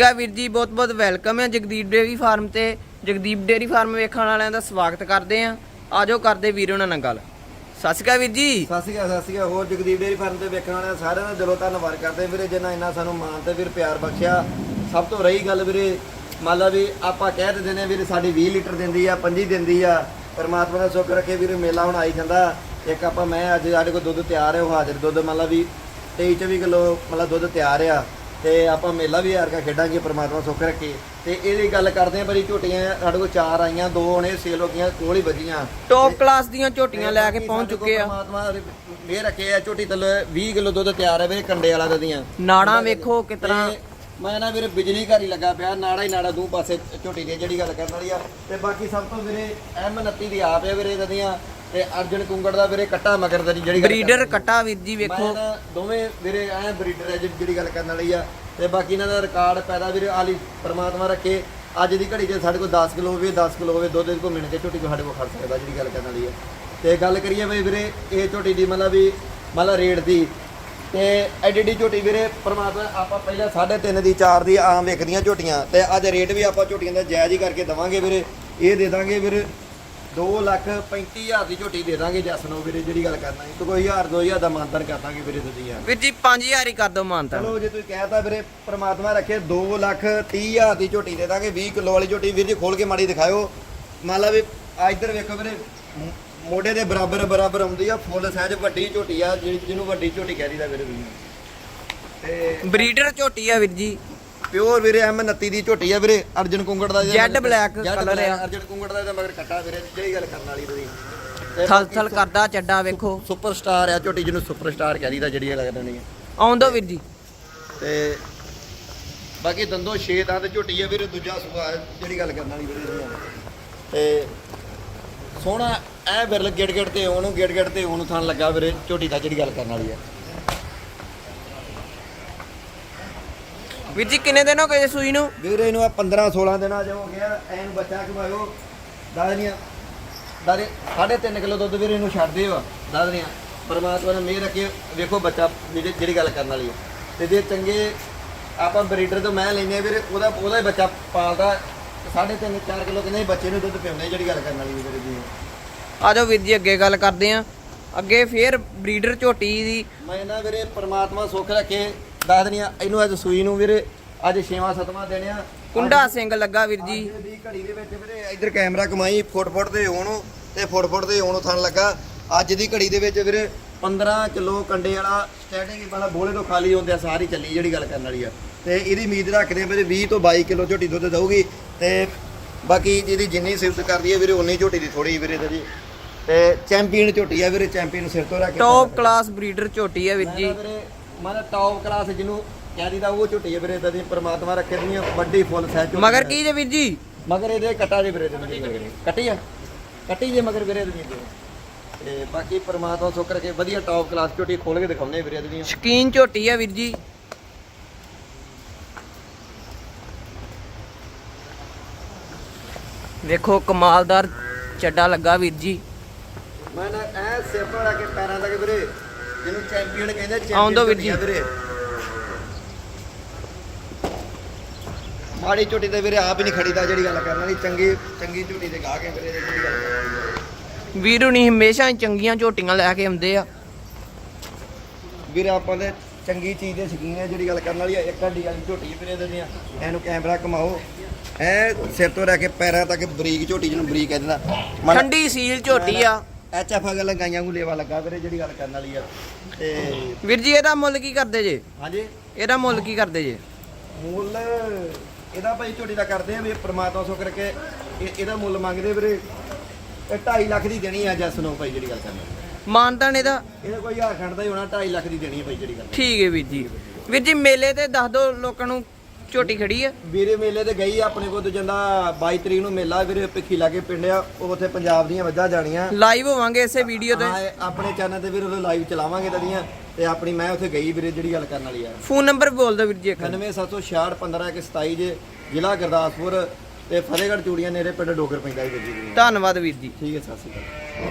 ਗਾ ਵੀਰ ਜੀ, ਬਹੁਤ ਬਹੁਤ ਵੈਲਕਮ ਹੈ ਜਗਦੀਪ ਡੇਅਰੀ ਫਾਰਮ ਤੇ ਜਗਦੀਪ ਡੇਅਰੀ ਫਾਰਮ ਵੇਖਣ ਵਾਲਿਆਂ ਦਾ ਸਵਾਗਤ ਕਰਦੇ ਆ। ਆਜੋ ਕਰਦੇ ਵੀਰ ਉਹਨਾਂ ਨਾਲ ਗੱਲ। ਸਤਿ ਸ਼੍ਰੀ ਅਕਾਲ ਵੀਰ ਜੀ। ਸਤਿ ਸ਼੍ਰੀ ਅਕਾਲ, ਸਤਿ ਸ਼੍ਰੀ ਅਕਾਲ। ਹੋਰ ਜਗਦੀਪ ਡੇਰੀ ਫਾਰਮ ਤੇ ਵੇਖਣ ਵਾਲਿਆਂ ਸਾਰਿਆਂ ਦਾ ਦਿਲੋਂ ਧੰਨਵਾਦ ਕਰਦੇ ਵੀਰੇ, ਜਿਨ੍ਹਾਂ ਇੰਨਾ ਸਾਨੂੰ ਮਾਣ ਤੇ ਵੀਰ ਪਿਆਰ ਬਖਸ਼ਿਆ। ਸਭ ਤੋਂ ਰਹੀ ਗੱਲ ਵੀਰੇ, ਮੰਨ ਲਾ ਵੀ ਆਪਾਂ ਕਹਿ ਦਿੰਦੇ ਨੇ ਵੀਰੇ, ਸਾਡੀ 20 ਲੀਟਰ ਦਿੰਦੀ ਆ 25 ਦਿੰਦੀ ਆ। ਪਰਮਾਤਮਾ ਦਾ ਸ਼ੁਕਰ ਰੱਖੇ ਵੀਰੇ, ਮੇਲਾ ਹੁਣ ਆਈ ਜਾਂਦਾ। ਇੱਕ ਆਪਾਂ ਮੈਂ ਅੱਜ ਸਾਡੇ ਕੋਲ ਦੁੱਧ ਤਿਆਰ ਹੈ ਉਹ ਹਾਜ਼ਰ ਦੁੱਧ, ਮੰਨ ਲਾ ਵੀ 23 24 ਕਿਲੋ ਮਤਲਬ ਦੁੱਧ ਤਿਆਰ ਆ। ਤੇ ਆਪਾਂ ਮੇਲਾ ਵੀ ਹਾਰ ਕੇ ਖੇਡਾਂਗੇ ਪਰਮਾਤਮਾ ਸੁੱਖ ਰੱਖੇ। ਤੇ ਇਹਦੀ ਗੱਲ ਕਰਦੇ ਆ ਬੜੀ ਝੋਟੀਆਂ ਸਾਡੇ ਕੋਲ ਚਾਰ ਆਈਆਂ ਦੋ ਹੁਣੇ ਸੇਲ ਹੋ ਗਈਆਂ ਕੋਲ ਹੀ ਵੱਜੀਆਂ। ਟੌਪ ਕਲਾਸ ਦੀਆਂ ਝੋਟੀਆਂ ਲੈ ਕੇ ਪਹੁੰਚ ਚੁੱਕੇ ਆ। ਪਰਮਾਤਮਾ ਇਹ ਰੱਖੇ ਆ ਝੋਟੀ ਤਲ 20 ਕਿਲੋ ਦੁੱਧ ਤਿਆਰ ਹੈ ਵੀਰੇ ਕੰਡੇ ਵਾਲਾ ਦੀਆਂ। ਨਾੜਾਂ ਵੇਖੋ ਤੇ ਮੈਂ ਨਾ ਵੀਰੇ ਬਿਜਲੀ ਘਰ ਹੀ ਲੱਗਾ ਪਿਆ ਨਾੜਾ ਹੀ ਨਾੜਾ ਦੋ ਪਾਸੇ ਝੋਟੀ ਦੀ ਜਿਹੜੀ ਗੱਲ ਕਰਨ ਵਾਲੀ ਆ। ਤੇ ਬਾਕੀ ਸਭ ਤੋਂ ਵੀਰੇ M29 ਦੀ ਆਪ ਹੈ ਵੀਰੇ ਦਦੀਆਂ ਤੇ ਅਰਜਨ ਕੁੰਗੜ ਦਾ ਵੀਰੇ ਕੱਟਾ ਮਗਰ ਦਾ ਜਿਹੜੀ ਬਰੀਡਰ ਕਟਾ ਵੀਰ ਜੀ ਵੇਖੋ। ਦੋਵੇਂ ਵੀਰੇ ਐ ਬਰੀਡਰ ਹੈ ਜਿਹੜੀ ਗੱਲ ਕਰਨ ਵਾਲੀ ਆ। ਤੇ ਬਾਕੀ ਇਹਨਾਂ ਦਾ ਰਿਕਾਰਡ ਪੈਦਾ ਵੀਰੇ ਆਲੀ ਪ੍ਰਮਾਤਮਾ ਰੱਖੇ। ਅੱਜ ਦੀ ਘੜੀ 'ਚ ਸਾਡੇ ਕੋਲ 10 ਕਿਲੋ ਹੋਵੇ 10 ਕਿਲੋ ਹੋਵੇ ਦੁੱਧ ਕੋ ਮਿਣ ਕੇ ਝੋਟੀ ਕੋ ਸਾਡੇ ਕੋਲ ਖੜ ਸਕਦਾ ਜਿਹੜੀ ਗੱਲ ਕਰਨ ਵਾਲੀ ਆ। ਤੇ ਗੱਲ ਕਰੀਏ ਬਈ ਵੀਰੇ ਇਹ ਝੋਟੀ ਦੀ ਮਤਲਬ ਵੀ ਮਤਲਬ ਰੇਟ ਦੀ ਤੇ ਐਡੀ ਐਡੀ ਝੋਟੀ ਵੀਰੇ ਪ੍ਰਮਾਤਮਾ ਆਪਾਂ ਪਹਿਲਾਂ 3.5 ਦੀ 4 ਦੀ ਆਮ ਵੇਖਦੀਆਂ ਝੋਟੀਆਂ ਤੇ ਅੱਜ ਰੇਟ ਵੀ ਆਪਾਂ ਝੋਟੀਆਂ ਦਾ ਜਾਇਜ਼ ਹੀ ਕਰਕੇ ਦਵਾਂਗੇ ਵੀਰੇ। ਇਹ ਦੇ ਦਾਂਗੇ ਵੀਰੇ 2 ਲੱਖ 35 ਹਜ਼ਾਰ ਦੀ ਝੋਟੀ ਦੇ ਦਾਂਗੇ ਜਸ ਨੂੰ ਵੀਰੇ ਜਿਹੜੀ ਗੱਲ ਕਰਨਾ ਹੈ। ਤੇ ਕੋਈ 1000 2000 ਦਾ ਮਾਨਤਨ ਕਰ ਦਾਂਗੇ ਵੀਰੇ ਤੁਸੀਂ ਯਾਰ। ਵੀਰ ਜੀ 5000 ਹੀ ਕਰ ਦੋ ਮਾਨਤਾ ਚਲੋ ਜੇ ਤੁਸੀਂ ਕਹਿਤਾ ਵੀਰੇ ਪ੍ਰਮਾਤਮਾ ਰੱਖੇ 2 ਲੱਖ 30 ਹਜ਼ਾਰ ਦੀ ਝੋਟੀ ਦੇ ਦਾਂਗੇ 20 ਕਿਲੋ ਵਾਲੀ ਝੋਟੀ। ਵੀਰ ਜੀ ਖੋਲ ਕੇ ਮਾੜੀ ਦਿਖਾਇਓ। ਮੰਨ ਲਾ ਵੀ ਆ ਇੱਧਰ ਵੇਖੋ ਵੀਰੇ ਮੋਢੇ ਦੇ ਬਰਾਬਰ ਬਰਾਬਰ ਆਉਂਦੀ ਆ ਫੁੱਲ ਸਾਈਜ਼ ਵੱਡੀ ਝੋਟੀ ਆ ਜਿਹੜੀ ਜਿਹਨੂੰ ਵੱਡੀ ਝੋਟੀ ਕਹਿ ਦਈਦਾ ਵੀਰੇ ਤੁਸੀਂ। ਤੇ ਬਰੀਡਰ ਝੋਟੀ ਆ ਵੀਰ ਜੀ। ਪਿਓਰ ਵੀਰੇ ਐਮ 29 ਦੀ ਝੋਟੀ ਆ ਵੀਰੇ ਅਰਜਨ ਕੁੰਗੜ ਦਾ Jet black black, ਆ। ਅਰਜਨ ਕੁੰਗੜ ਦਾ ਇਹਦਾ ਮਗਰ ਕੱਟਾ ਵੀਰੇ ਜਿਹੜੀ ਗੱਲ ਕਰਨ ਵਾਲੀ ਤੁਸੀਂ। ਤੇ ਥਲ ਥਲ ਕਰਦਾ ਚੱਡਾ ਵੇਖੋ। ਸੁਪਰਸਟਾਰ ਆ ਝੋਟੀ ਜਿਹਨੂੰ ਸੁਪਰਸਟਾਰ ਕਹਿ ਦਈਦਾ ਜਿਹੜੀ ਗੱਲ ਕਰਨੀ ਹੈ ਆਉਂਦੋ ਵੀਰ ਜੀ। ਤੇ ਬਾਕੀ ਦੰਦੋ ਛੇ ਦਾ ਤੇ ਝੋਟੀ ਆ ਵੀਰੇ ਦੂਜਾ ਸੁਭਾ ਹੈ, ਜਿਹੜੀ ਗੱਲ ਕਰਨ ਵਾਲੀ ਵੀਰੇ ਇਹਦੀ ਆ। ਤੇ ਸੋਹਣਾ ਐ ਬਿਰਲ ਗਿੜ ਗਿੜ ਤੇ ਉਹਨੂੰ ਗਿੜ ਗਿੜ ਤੇ ਉਹਨੂੰ ਥਣ ਲੱਗਾ ਵੀਰੇ ਝੋਟੀ ਦਾ ਜਿਹੜੀ ਗੱਲ ਕਰਨ ਵਾਲੀ ਆ। ਵੀਰ ਜੀ ਕਿੰਨੇ ਦਿਨ ਹੋ ਗਏ ਸੂਈ ਨੂੰ? ਵੀਰੇ ਇਹਨੂੰ ਆ 15 16 ਦਿਨਾਂ ਚ ਹੋ ਗਿਆ ਐਨ ਬੱਚਾ ਕਮਾਇਓ ਦਾਦਨੀਆਂ ਦਾਦੇ 3.5 ਕਿਲੋ ਦੁੱਧ ਵੀਰੇ ਇਹਨੂੰ ਛੱਡਦੇ ਵਾ ਦਾਦਨੀਆਂ ਪਰਮਾਤਮਾ ਨੇ ਮਿਹਰ ਰੱਖੇ ਵੇਖੋ ਬੱਚਾ ਜਿਹੜੀ ਜਿਹੜੀ ਗੱਲ ਕਰਨ ਵਾਲੀ ਹੈ ਤੇ ਜੇ ਚੰਗੇ ਆਪਾਂ ਬਰੀਡਰ ਤੋਂ ਮੈਂ ਲੈਨੇ ਆ ਵੀਰੇ ਉਹਦਾ ਉਹਦਾ ਹੀ ਬੱਚਾ ਪਾਲਦਾ। 3.5 4 ਕਿਲੋ ਕਿੰਨੇ ਬੱਚੇ ਨੂੰ ਦੁੱਧ ਪਿਆਉਂਦੇ ਜਿਹੜੀ ਗੱਲ ਕਰਨ ਵਾਲੀ ਵੀਰੇ ਜੀ। ਆਜੋ ਵੀਰ ਜੀ ਅੱਗੇ ਗੱਲ ਕਰਦੇ ਆ। ਅੱਗੇ ਫੇਰ ਬਰੀਡਰ ਝੋਟੀ ਦੀ। ਮੈਂ ਨਾ ਵੀਰੇ ਪਰਮਾਤਮਾ ਸੁੱਖ ਰੱਖੇ ਦਾਦਨੀਆਂ ਇਹਨੂੰ ਅੱਜ ਸੂਈ ਨੂੰ ਵੀਰੇ ਅੱਜ 6ਵਾਂ 7ਵਾਂ ਦਿਨ ਆ। ਕੁੰਡਾ ਸਿੰਘ ਲੱਗਾ ਵੀਰ ਜੀ। ਦੀ ਘੜੀ ਦੇ ਵਿੱਚ ਵੀਰੇ ਇੱਧਰ ਕੈਮਰਾ ਕਮਾਈ ਫੁੱਟ ਫੁੱਟ ਦੇ ਹੋਣ ਤੇ ਫੁੱਟ ਫੁੱਟ ਦੇ ਹੋਣ ਥਣ ਲੱਗਾ। ਅੱਜ ਦੀ ਘੜੀ ਦੇ ਵਿੱਚ ਵੀਰੇ 15 ਕਿਲੋ ਕੰਡੇ ਵਾਲਾ ਸਟੈਂਡਿੰਗ ਵਾਲਾ ਬੋਲੇ ਤੋਂ ਖਾਲੀ ਹੁੰਦੇ ਆ ਸਾਰੀ ਚੱਲੀ ਜਿਹੜੀ ਗੱਲ ਕਰਨ ਵਾਲੀ ਆ। ਤੇ ਇਹਦੀ ਉਮੀਦ ਰੱਖਦੇ ਆ ਵੀਰੇ 20 ਤੋਂ 22 ਕਿਲੋ ਝੋਟੀ ਦੁੱਧ ਦਊਗੀ। ਤੇ ਬਾਕੀ ਜਿਹਦੀ ਜਿੰਨੀ ਸਿਫਤ ਕਰਦੀ ਹੈ ਵੀਰੇ ਉਨੀ ਝੋਟੀ ਦੀ ਥੋੜੀ ਵੀਰੇ ਤੇ ਜੀ ਤੇ ਚੈਂਪੀਅਨ ਝੋਟੀ ਆ ਵੀਰੇ ਚੈਂਪੀਅਨ ਸਿਰ ਤੋਂ ਰੱਖ ਕੇ ਟੌਪ ਕਲਾਸ ਬਰੀਡਰ ਝੋਟੀ ਆ ਵੀਰ ਜੀ। ਤਾਂ ਵੀਰੇ ਮੈਂ ਟੌਪ ਕਲਾਸ ਜਿਹਨੂੰ ਕਹਿ ਦੀਦਾ ਉਹ ਝੋਟੀ ਹੈ ਵੀਰੇ ਦੀ ਪ੍ਰਮਾਤਮਾ ਰੱਖੇ ਦੀਆਂ ਵੱਡੀ ਫੁੱਲ ਸਾਈਜ਼ ਮਗਰ ਕੀ ਜੇ ਵੀਰ ਜੀ? ਮਗਰ ਇਹਦੇ ਕਟਾ ਦੇ ਵੀਰੇ ਦੇ ਕੱਟੀ ਆ? ਕੱਟੀ ਜੇ ਮਗਰ ਵੀਰੇ ਦੇ ਤੇ ਬਾਕੀ ਪ੍ਰਮਾਤਮਾ ਸੁੱਖ ਰੱਖੇ ਵਧੀਆ ਟੌਪ ਕਲਾਸ ਝੋਟੀ ਖੋਲ ਕੇ ਦਿਖਾਉਂਦੇ ਵੀਰੇ ਇਹਦੀਆਂ ਸ਼ਕੀਨ ਝੋਟੀ ਆ ਵੀਰ ਜੀ। ਵੇਖੋ ਕਮਾਲਦਾਰ ਚੱਡਾ ਲੱਗਾ ਵੀਰ ਜੀ। ਮੈਂ ਨਾ ਐ ਸਿਰ ਤੋਂ ਲਾ ਕੇ ਪੈਰਾਂ ਤੱਕ ਵੀਰੇ। ਜਿਹਨੂੰ ਚੈਂਪੀਅਨ ਕਹਿੰਦੇ ਚੈਂਪੀਅਨ ਆਉਣ ਦਿਓ ਵੀਰ ਝੋਟੀ ਆ ਜੀ। ਵੀਰੇ। ਮਾੜੀ ਝੋਟੀ ਤੇ ਵੀਰੇ ਆਪ ਹੀ ਨਹੀਂ ਖੜੀਦਾ ਜਿਹੜੀ ਗੱਲ ਕਰਨ ਵਾਲੀ ਚੰਗੀ ਚੰਗੀ ਝੋਟੀ ਤੇ ਗਾ ਕੇ ਵੀਰੇ ਜਿਹੜੀ ਗੱਲ ਕਰਨ ਵਾਲੀ। ਵੀਰੂ ਨਹੀਂ ਹਮੇਸ਼ਾ ਹੀ ਚੰਗੀਆਂ ਝੋਟੀਆਂ ਲੈ ਕੇ ਆਉਂਦੇ ਆ। ਵੀਰੇ ਆਪਾਂ ਦੇ ਚੰਗੀ ਚੀਜ਼ ਦੇ ਸ਼ਕੀਨ ਹੈ ਜਿਹੜੀ ਗੱਲ ਕਰਨ ਵਾਲੀ ਆ ਇੱਕ ਹੱਡੀ ਵਾਲੀ ਝੋਟੀ ਵੀਰੇ ਦਿੰਦੇ ਆ। ਇਹਨੂੰ ਕੈਮਰਾ ਘਮਾਓ। ਐ ਸਿਰ ਤੋਂ ਰਹਿ ਕੇ ਪੈਰਾਂ ਤੱਕ ਬਰੀਕ ਝੋਟੀ ਜਿਹਨੂੰ ਬਰੀਕ ਕਹਿ ਦਿੰਦਾ। ਮਨ- ਠੰਡੀ ਸੀਲ ਝੋਟੀ ਆ। ਐਚ ਐਫ ਗੱਲ ਗਾਈਆਂ ਨੂੰ ਲੇਵਾ ਲੱਗਾ ਵੀਰੇ ਜਿਹੜੀ ਗੱਲ ਕਰਨ ਵਾਲੀ ਆ। ਤੇ ਵੀਰ ਜੀ ਇਹਦਾ ਮੁੱਲ ਕੀ ਕਰਦੇ ਜੇ? ਹਾਂਜੀ? ਇਹਦਾ ਮੁੱਲ ਕੀ ਕਰਦੇ ਜੇ? ਮੁੱਲ ਇਹਦਾ ਭਾਈ ਝੋਟੀ ਦਾ ਕਰਦੇ ਆ ਵੀ ਪ੍ਰਮਾਤਮਾ ਸੋ ਕਰਕੇ ਇਹ- ਇਹਦਾ ਮੁੱਲ ਮੰਗਦੇ ਵੀਰੇ। ਇਹ 2.5 ਲੱਖ ਦੀ ਦੇਣੀ ਆ ਜਸ ਨੂੰ ਭਾਈ ਜਿਹੜੀ ਗੱਲ ਕਰਨੀ ਮਾਨਤਾਨ ਇਹਦਾ? ਇਹਦਾ ਕੋਈ ਹਜ਼ਾਰ ਖੰਡ ਦਾ ਹੀ ਹੋਣਾ 2.5 ਲੱਖ ਦੀ ਦੇਣੀ ਆ ਭਾਈ ਜਿਹੜੀ ਗੱਲ ਠੀਕ ਹੈ ਵੀਰ ਜੀ। ਵੀਰ ਜੀ ਮੇਲੇ ਤੇ ਦੱਸ ਦੋ ਲੋਕਾਂ ਨੂੰ ਝੋਟੀ ਖੜੀ ਆ। ਵੀਰੇ ਮੇਲੇ ਤੇ ਗਈ ਆਪਣੇ ਕੋਲ ਤੇ ਜਾਂਦਾ 22 ਤਰੀਕ ਨੂੰ ਮੇਲਾ ਵੀਰੇ ਭਿੱਖੀ ਲਾਗੇ ਪਿੰਡ ਆ ਉੱਥੇ ਪੰਜਾਬ ਦੀਆਂ ਵੱਜਾਂ ਜਾਣੀਆਂ। ਲਾਈਵ ਹੋਵਾਂਗੇ ਇਸੇ ਵੀਡੀਓ ਤੇ। ਹਾਂ, ਆਪਣੇ ਚੈਨਲ ਤੇ ਵੀਰੇ ਉਹ ਲਾਈਵ ਚਲਾਵਾਂਗੇ ਤਦੀਆਂ ਤੇ ਆਪਣੀ ਮੈਂ ਉੱਥੇ ਗਈ ਵੀਰੇ ਜਿਹੜੀ ਗੱਲ ਕਰਨ ਵਾਲੀ ਆ। ਫੋਨ ਨੰਬਰ ਬੋਲ ਦਿਓ ਵੀਰ ਜੀ ਇੱਕ 9766 15127 ਜੇ ਜ਼ਿਲ੍ਹਾ ਗੁਰਦਾਸਪੁਰ ਤੇ ਫਤਿਹਗੜ੍ਹ ਚੂੜੀਆਂ ਨੇੜੇ ਪਿੰਡ ਡੋਗਰ ਪੈਂਦਾ ਜੀ ਵੀਰ ਜੀ। ਧੰਨਵਾਦ ਵੀਰ ਜੀ। ਠੀਕ ਹੈ ਸਤਿ ਸ਼੍ਰੀ ਅਕਾਲ।